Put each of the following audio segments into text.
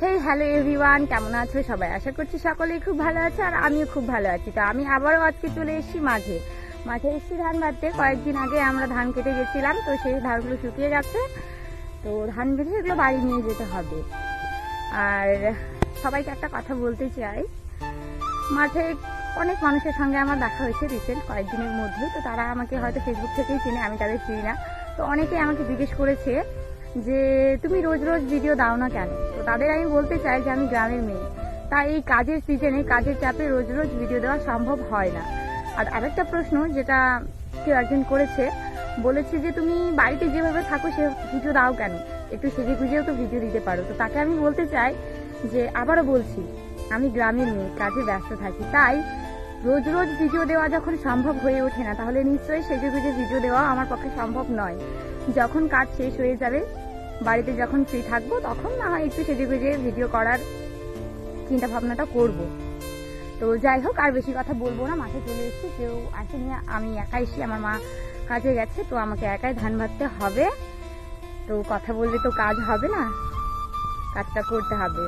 হে hello everyone কেমন আছো সবাই? আশা করছি সকলেই খুব ভালো আছে আর আমিও খুব ভালো আছি। তো আমি আবারও আজকে চলে এসেছি মাঠে। মাঠে এসেছি ধান বাঁধতে কয়েকদিন আগে আমরা ধান কেটে গেছিলাম, তো সেই ধানগুলো শুকিয়ে গেছে। তো ধান বেঁধে এগুলো বাড়ি নিয়ে যেতে হবে। আর সবাইকে একটা কথা বলতে চাই। মাঠে অনেক মানুষের সঙ্গে আমার দেখা হয়েছে রিসেন্ট কয়েকদিনের মধ্যে। তো তারা আমাকে হয়তো ফেসবুক থেকেই চিনে, আমি তাদের চিনি না। তো অনেকেই আমাকে জিজ্ঞেস করেছে যে তুমি রোজ রোজ ভিডিও দাও না কেন? তো তাদের আমি বলতে চাই যে আমি গ্রামের মেয়ে। তাই এই কাজের সিজনে কাজের চাপে রোজ রোজ ভিডিও দেওয়া সম্ভব হয় না। আর আরেকটা প্রশ্ন যেটা কেউ একজন করেছে, বলেছে যে তুমি বাড়িতে যেভাবে থাকো সে ভিডিও দাও কেন? একটু সেজে গুজেও তো ভিডিও দিতে পারো। তো তাকে আমি বলতে চাই যে আবারও বলছি, আমি গ্রামের মেয়ে, কাজে ব্যস্ত থাকি। তাই রোজ রোজ ভিডিও দেওয়া যখন সম্ভব হয়ে ওঠে না, তাহলে নিশ্চয়ই সেজে গুজে ভিডিও দেওয়া আমার পক্ষে সম্ভব নয়। যখন কাজ শেষ হয়ে যাবে বাড়িতে যখন ফ্রি থাকব, তখন না হয় একটু সেজে গুজে ভিডিও করার চিন্তা ভাবনাটা করব। তো যাই হোক, আর বেশি কথা বলব না, মাঠে চলে এসেছি, কেউ আসেনি, আমি একা এসেছি, আমার মা কাজে গেছে, তো আমাকে একাই ধান ভাবতে হবে। তো কথা বললে তো কাজ হবে না, কাজটা করতে হবে।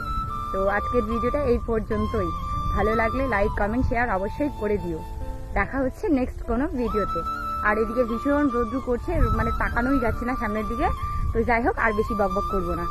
তো আজকের ভিডিওটা এই পর্যন্তই। ভালো লাগলে লাইক কমেন্ট শেয়ার অবশ্যই করে দিও। দেখা হচ্ছে নেক্সট কোনো ভিডিওতে আর এদিকে ভীষণ রোদ্রু করছে মানে তাকানোই যাচ্ছে না সামনের দিকে। তো যাই হোক আর বেশি বকবক করব না।